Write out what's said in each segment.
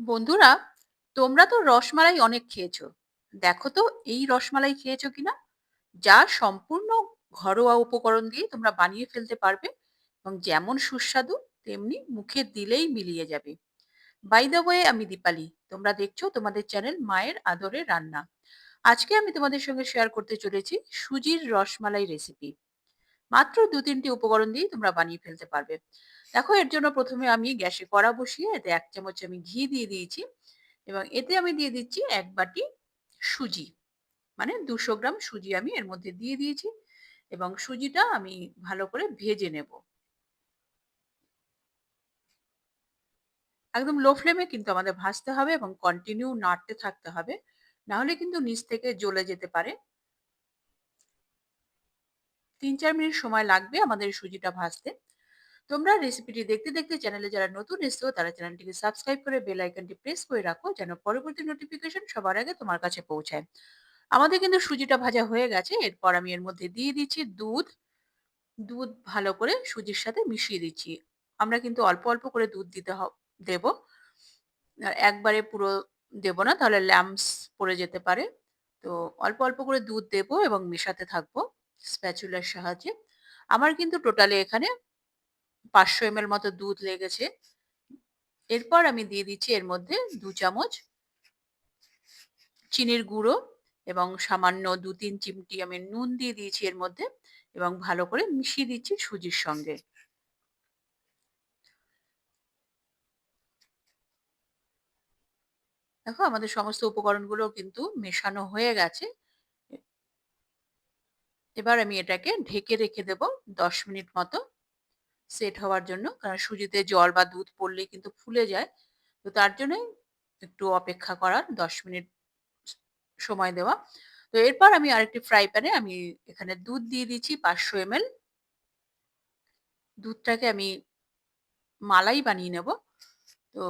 বন্ধুরা, তোমরা তো রসমালাই অনেক খেয়েছো। দেখো তো, এই রসমালাই খেয়েছো কিনা? যা সম্পূর্ণ ঘরোয়া উপকরণ দিয়ে তোমরা বানিয়ে ফেলতে পারবে এবং যেমন সুস্বাদু, তেমনি মুখে দিলেই মিলিয়ে যাবে। বাই দ্য ওয়ে আমি দীপালি। তোমরা দেখছ তোমাদের চ্যানেল মায়ের আদরে রান্না। আজকে আমি তোমাদের সঙ্গে শেয়ার করতে চলেছি সুজির রসমালাই রেসিপি মাত্র দু তিনটি উপকরণ দিয়েই তোমরা বানিয়ে ফেলতে পারবে। দেখো, এর জন্য প্রথমে আমি গ্যাসে কড়া বসিয়ে এতে এক চামচ আমি ঘি দিয়ে দিয়েছি এবং এতে আমি দিয়ে দিচ্ছি এক বাটি সুজি। মানে দুশো গ্রাম সুজি আমি এর মধ্যে দিয়ে দিয়েছি এবং সুজিটা আমি ভালো করে ভেজে নেব। একদম লো ফ্লেমে কিন্তু আমাদের ভাজতে হবে এবং কন্টিনিউ নাড়তে থাকতে হবে। না হলে কিন্তু নিচ থেকে জ্বলে যেতে পারে। তিন চার মিনিট সময় লাগবে আমাদের সুজিটা ভাজতে। তোমরা রেসিপিটি দেখতে দেখতে চ্যানেলে যারা নতুন এসছো, তারা চ্যানেলটিকে সাবস্ক্রাইব করে বেল আইকনটি প্রেস করে রাখো, যেন পরবর্তী নোটিফিকেশন সবার আগে তোমার কাছে পৌঁছায়। আমাদের কিন্তু সুজিটা ভাজা হয়ে গেছে, এরপর আমি এর মধ্যে দিয়ে দিচ্ছি দুধ। দুধ ভালো করে সুজির সাথে মিশিয়ে দিচ্ছি। আমরা কিন্তু অল্প অল্প করে দুধ দিতে দেব। আর একবারে পুরো দেব না, তাহলে ল্যাম্পস পড়ে যেতে পারে। তো অল্প অল্প করে দুধ দেব এবং মেশাতে থাকব স্প্যাচুলার সাহায্যে। আমার কিন্তু টোটালে এখানে পাঁচশো এম মতো দুধ লেগেছে। এরপর আমি দিয়ে দিচ্ছি এর মধ্যে দু চামচ চিনির গুঁড়ো এবং সামান্য দু তিন চিমটি আমি নুন দিয়ে দিয়েছি এর মধ্যে এবং ভালো করে মিশিয়ে দিচ্ছি সুজির সঙ্গে। দেখো আমাদের সমস্ত উপকরণগুলো কিন্তু মেশানো হয়ে গেছে। এবার আমি এটাকে ঢেকে রেখে দেব দশ মিনিট মতো। সেট হওয়ার জন্য। কারণ সুজিতে জল বা দুধ পড়লেই কিন্তু ফুলে যায়। তো তার জন্যই একটু অপেক্ষা করার, দশ মিনিট সময় দেওয়া। তো এরপর আমি আরেকটি ফ্রাই প্যানে আমি এখানে দুধ দিয়ে দিচ্ছি পাঁচশো এম দুধটাকে আমি মালাই বানিয়ে নেব। তো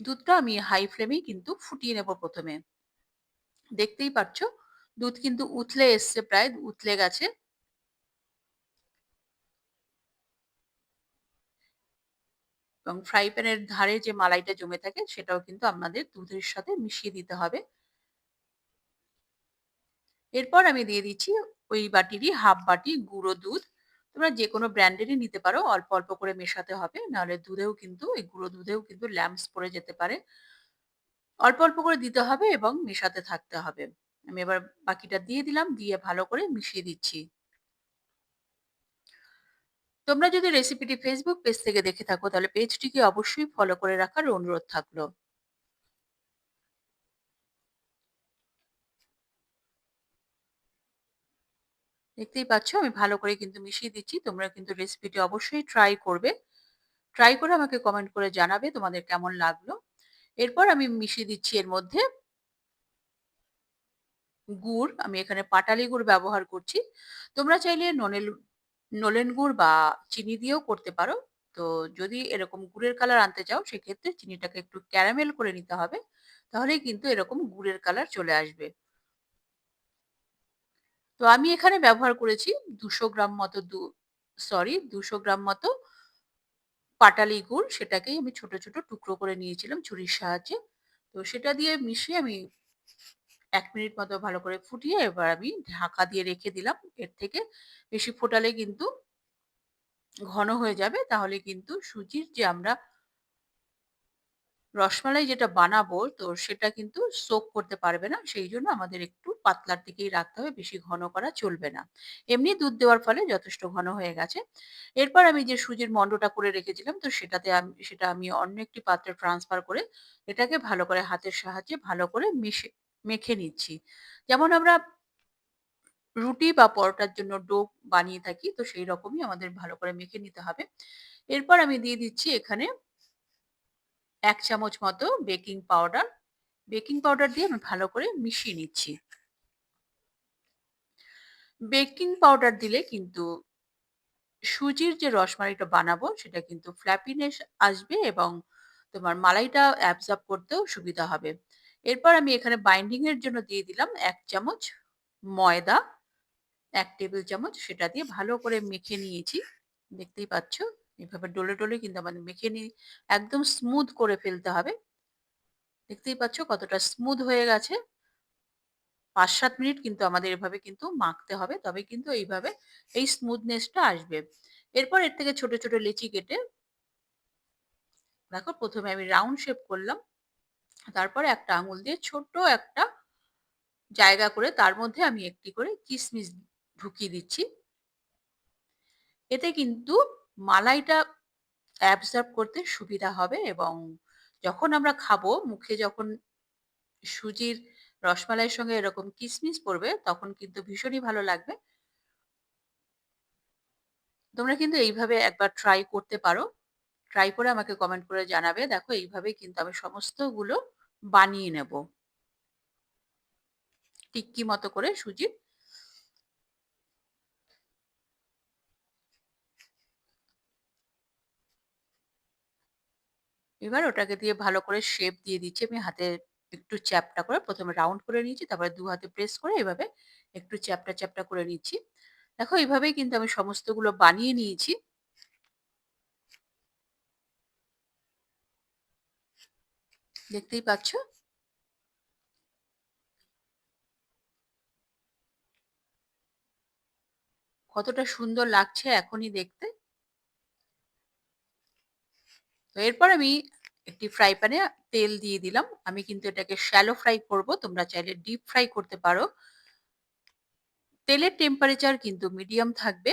দুধটা আমি হাই ফ্লেমেই কিন্তু ফুটিয়ে নেব প্রথমে। দেখতেই পাচ্ছ, দুধ কিন্তু উথলে এসছে প্রায়, উথলে গেছে। এবং ফ্রাই প্যানের ধারে যে মালাইটা জমে থাকে সেটাও কিন্তু আমাদের দুধের সাথে মিশিয়ে দিতে হবে। এরপর আমি দিয়ে দিচ্ছি ওই বাটিরই হাফ বাটি গুঁড়ো দুধ। তোমরা যে কোনো ব্র্যান্ডেরই নিতে পারো, অল্প অল্প করে মেশাতে হবে, নাহলে দুধেও কিন্তু এই গুঁড়ো দুধেও কিন্তু ল্যাম্পস পড়ে যেতে পারে। অল্প অল্প করে দিতে হবে এবং মেশাতে থাকতে হবে। আমি এবার বাকিটা দিয়ে দিলাম, দিয়ে ভালো করে মিশিয়ে দিচ্ছি। তোমরা যদি রেসিপিটি ফেসবুক পেজ থেকে দেখে থাকো, তাহলে পেজটিকে অবশ্যই ফলো করে রাখার অনুরোধ থাকল। দেখতেই পাচ্ছ, আমি ভালো করে কিন্তু মিশিয়ে দিচ্ছি। তোমরা কিন্তু রেসিপিটি অবশ্যই ট্রাই করবে। ট্রাই করে আমাকে কমেন্ট করে জানাবে তোমাদের কেমন লাগল। এরপর আমি মিশিয়ে দিচ্ছি এর মধ্যে গুড়। আমি এখানে পাটালি গুড় ব্যবহার করছি। তোমরা চাইলে ননেল নলেন গুড় বা চিনি দিয়েও করতে পারো। তো যদি এরকম গুড়ের কালার আনতে চাও, সেক্ষেত্রে চিনিটাকে একটু ক্যারামেল করে নিতে হবে। তাহলেই কিন্তু এরকম গুড়ের কালার চলে আসবে। তো আমি এখানে ব্যবহার করেছি দুশো গ্রাম মতো দু সরি দুশো গ্রাম মতো পাটালি গুড়। সেটাকেই আমি ছোট ছোট টুকরো করে নিয়েছিলাম ছুরির সাহায্যে। তো সেটা দিয়ে মিশিয়ে আমি এক মিনিট মতো ভালো করে ফুটিয়ে এবার আমি ঢাকা দিয়ে রেখে দিলাম। এর থেকে বেশি ফোটালে কিন্তু ঘন হয়ে যাবে। তাহলে কিন্তু সুজির যে আমরা রসমালাই যেটা বানাবো, তো সেটা কিন্তু সোক করতে পারবে না। সেই জন্য আমাদের একটু পাতলার দিকেই রাখতে হবে। বেশি ঘন করা চলবে না। এমনি দুধ দেওয়ার ফলে যথেষ্ট ঘন হয়ে গেছে। এরপর আমি যে সুজির মন্ডটা করে রেখেছিলাম, তো সেটাতে আমি, সেটা আমি অন্য একটি পাত্রে ট্রান্সফার করে এটাকে ভালো করে হাতের সাহায্যে ভালো করে মিশে মেখে নিচ্ছি। যেমন আমরা রুটি বা পরোটার জন্য ডো বানিয়ে থাকি, তো সেই রকমই আমাদের ভালো করে মেখে নিতে হবে। এরপর আমি দিয়ে দিচ্ছি এখানে এক চামচ মতো বেকিং পাউডার। বেকিং পাউডার দিয়ে আমি ভালো করে মিশিয়ে নিচ্ছি। বেকিং পাউডার দিলে কিন্তু সুজির যে রসমালাইটা বানাবো, সেটা কিন্তু ফ্ল্যাপিনেস আসবে এবং তোমার মালাইটা অ্যাবজর্ব করতেও সুবিধা হবে। এরপর আমি এখানে বাইন্ডিং এর জন্য দিয়ে দিলাম এক চামচ ময়দা এক টেবিল চামচ সেটা দিয়ে ভালো করে মেখে নিয়েছি দেখতেই পাচ্ছ এভাবে ডলে ডলে কিন্তু আমাদের মেখে নিয়ে একদম স্মুথ করে ফেলতে হবে দেখতেই পাচ্ছ কতটা স্মুথ হয়ে গেছে। ৫-৭ মিনিট কিন্তু আমাদের এভাবে কিন্তু মাখতে হবে। তবে কিন্তু এইভাবে এই স্মুথনেস টা আসবে। এরপর এর থেকে ছোট, ছোট লেচি কেটে দেখো প্রথমে আমি রাউন্ড শেপ করলাম। তারপরে একটা আঙুল দিয়ে ছোট্ট একটা জায়গা করে তার মধ্যে আমি একটি করে কিসমিস ঢুকিয়ে দিচ্ছি। এতে কিন্তু মালাইটা অ্যাবসর্ব করতে সুবিধা হবে এবং যখন আমরা খাব, মুখে যখন সুজির রসমালাইয়ের সঙ্গে এরকম কিসমিস পড়বে, তখন কিন্তু ভীষণই ভালো লাগবে। তোমরা কিন্তু এইভাবে একবার ট্রাই করতে পারো। ট্রাই করে আমাকে কমেন্ট করে জানাবে। দেখো এইভাবেই কিন্তু আমি সমস্তগুলো বানিয়ে নেব। টিক্কি মতো করে সুজির। এবার ওটাকে দিয়ে ভালো করে শেপ দিয়ে দিচ্ছি আমি হাতে একটু চ্যাপ্টা করে প্রথমে রাউন্ড করে নিয়েছি। তারপরে দু হাতে প্রেস করে এভাবে একটু চ্যাপ্টা, চ্যাপ্টা করে নিচ্ছি। দেখো এইভাবেই কিন্তু আমি সমস্তগুলো বানিয়ে নিয়েছি। দেখতেই পাচ্ছ। কতটা সুন্দর লাগছে এখনই দেখতে। তো এরপর আমি একটি ফ্রাই প্যানে তেল দিয়ে দিলাম। আমি কিন্তু এটাকে শ্যালো ফ্রাই করব। তোমরা চাইলে ডিপ ফ্রাই করতে পারো। তেলের টেম্পারেচার কিন্তু মিডিয়াম থাকবে।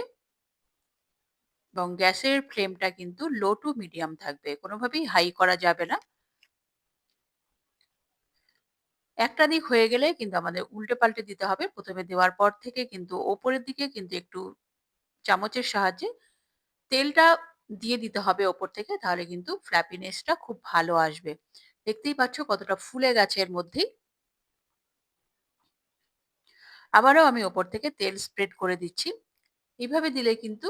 এবং গ্যাসের ফ্লেমটা কিন্তু লো টু মিডিয়াম থাকবে। কোনোভাবেই হাই করা যাবে না। একটা দিক হয়ে গেলে কিন্তু আমাদের উল্টে-পাল্টে দিতে হবে। প্রথমে দেওয়ার পর থেকে কিন্তু ওপরের দিকে কিন্তু একটু চামচের সাহায্যে তেলটা দিয়ে দিতে হবে ওপর থেকে। তাহলে কিন্তু ফ্ল্যাপিনেসটা খুব ভালো আসবে। দেখতেই পাচ্ছ কতটা ফুলে গেছে এর মধ্যেই। আবারও আমি ওপর থেকে তেল স্প্রেড করে দিচ্ছি। এভাবে দিলে কিন্তু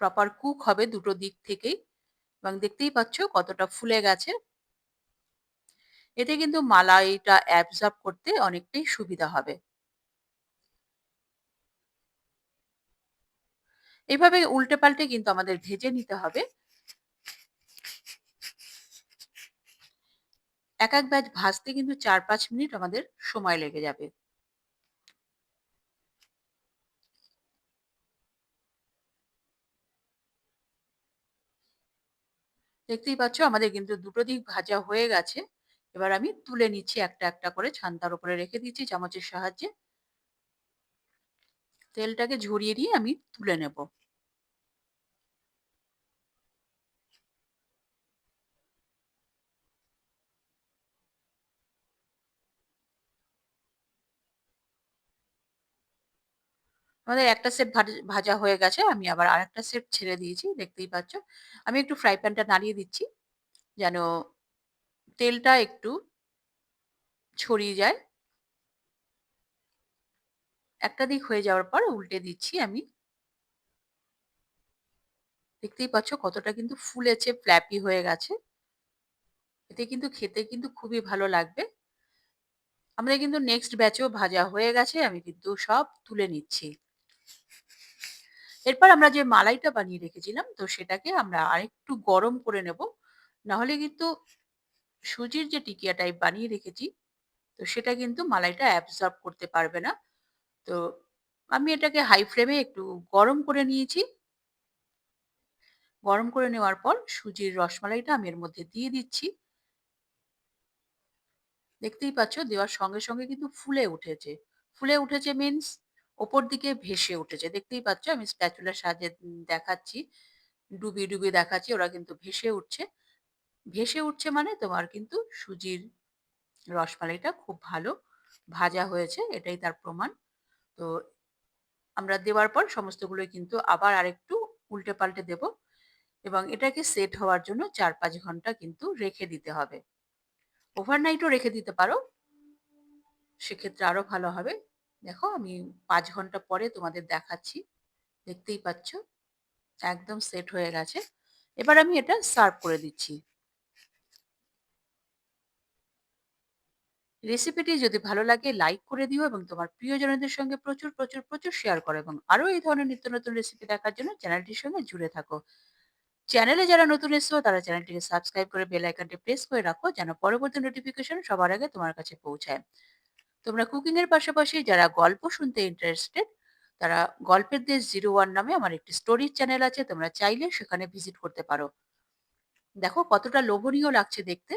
প্রপার কুক হবে দুটো দিক থেকেই এবং দেখতেই পাচ্ছ কতটা ফুলে গেছে। এতে কিন্তু মালাইটা অ্যাবসর্ব করতে অনেকটাই সুবিধা হবে। এভাবে উল্টে-পাল্টে কিন্তু আমাদের ভেজে নিতে হবে। এক, এক ব্যাচ ভাজতে কিন্তু ৪-৫ মিনিট আমাদের সময় লেগে যাবে। দেখতেই পাচ্ছ আমাদের কিন্তু দুটো দিক ভাজা হয়ে গেছে। এবার আমি তুলে নিচ্ছি একটা, একটা করে ছান্তার উপরে রেখে দিচ্ছি চামচের সাহায্যে। তেলটাকে ঝরিয়ে দিয়ে আমি তুলে নেব। আমাদের একটা সেট ভাজ হয়ে গেছে। আমি আবার আরেকটা সেট ছেড়ে দিয়েছি। দেখতেই পাচ্ছ। আমি একটু ফ্রাই প্যানটা নাড়িয়ে দিচ্ছি। যেন তেলটা একটু ছড়িয়ে যায়। একটা দিক হয়ে যাওয়ার পর উল্টে দিচ্ছি আমি। দেখতেই পাচ্ছ কতটা কিন্তু ফুলেছে, ফ্ল্যাপি হয়ে গেছে। এতে কিন্তু খেতে কিন্তু খুবই ভালো লাগবে। আমাদের কিন্তু নেক্সট ব্যাচেও ভাজা হয়ে গেছে। আমি কিন্তু সব তুলে নিচ্ছি। এরপর আমরা যে মালাইটা বানিয়ে রেখেছিলাম তো সেটাকে আমরা আরেকটু গরম করে নেব। নাহলে কিন্তু সুজির যে টিকিয়া টাইপ বানিয়ে রেখেছি তো সেটা কিন্তু মালাইটা অ্যাবসর্ব করতে পারবে না। তো আমি এটাকে হাই ফ্লেমে একটু গরম করে নিয়েছি। গরম করে নেওয়ার পর সুজির রসমালাইটা আমি এর মধ্যে দিয়ে দিচ্ছি। দেখতেই পাচ্ছ দেওয়ার সঙ্গে, সঙ্গে কিন্তু ফুলে উঠেছে। ফুলে উঠেছে মিনস ওপর দিকে ভেসে উঠেছে। দেখতেই পাচ্ছ আমি স্প্যাচুলার সাহায্যে দেখাচ্ছি। ডুবিয়ে, ডুবিয়ে দেখাচ্ছি ওরা কিন্তু ভেসে উঠছে। ভেসে উঠছে মানে তোমার কিন্তু সুজির রসমালাইটা খুব ভালো ভাজা হয়েছে, এটাই তার প্রমাণ। তো আমরা দেওয়ার পর সমস্তগুলোই কিন্তু আবার আরেকটু উল্টে-পাল্টে দেব এবং এটাকে সেট হওয়ার জন্য ৪-৫ ঘণ্টা কিন্তু রেখে দিতে হবে। ওভারনাইটও রেখে দিতে পারো। সেক্ষেত্রে আরও ভালো হবে। দেখো আমি পাঁচ ঘণ্টা পরে তোমাদের দেখাচ্ছি। দেখতেই পাচ্ছ। একদম সেট হয়ে গেছে। এবার আমি এটা সার্ভ করে দিচ্ছি। রেসিপিটি যদি ভালো লাগে লাইক করে দিও এবং তোমার প্রিয়জনদের সঙ্গে প্রচুর, প্রচুর, প্রচুর শেয়ার করো এবং আরও এই ধরনের নিত্য নতুন রেসিপি দেখার জন্য চ্যানেলটির সঙ্গে জুড়ে থাকো। চ্যানেলে যারা নতুন এসছো তারা চ্যানেলটিকে সাবস্ক্রাইব করে বেল আইকনটি প্রেস করে রাখো যেন পরবর্তী নোটিফিকেশন সবার আগে তোমার কাছে পৌঁছায়। তোমরা কুকিং এর পাশাপাশি যারা গল্প শুনতে ইন্টারেস্টেড তারা গল্পের দেশ জিরো ওয়ান নামে আমার একটি স্টোরির চ্যানেল আছে তোমরা চাইলে সেখানে ভিজিট করতে পারো। দেখো কতটা লোভনীয় লাগছে দেখতে।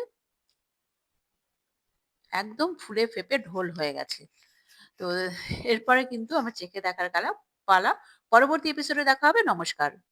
একদম ফুলে ফেপে ঢোল হয়ে গেছে। তো এরপরে কিন্তু আমার চেখে দেখার কালা পালা পরবর্তী এপিসোডে দেখা হবে, নমস্কার।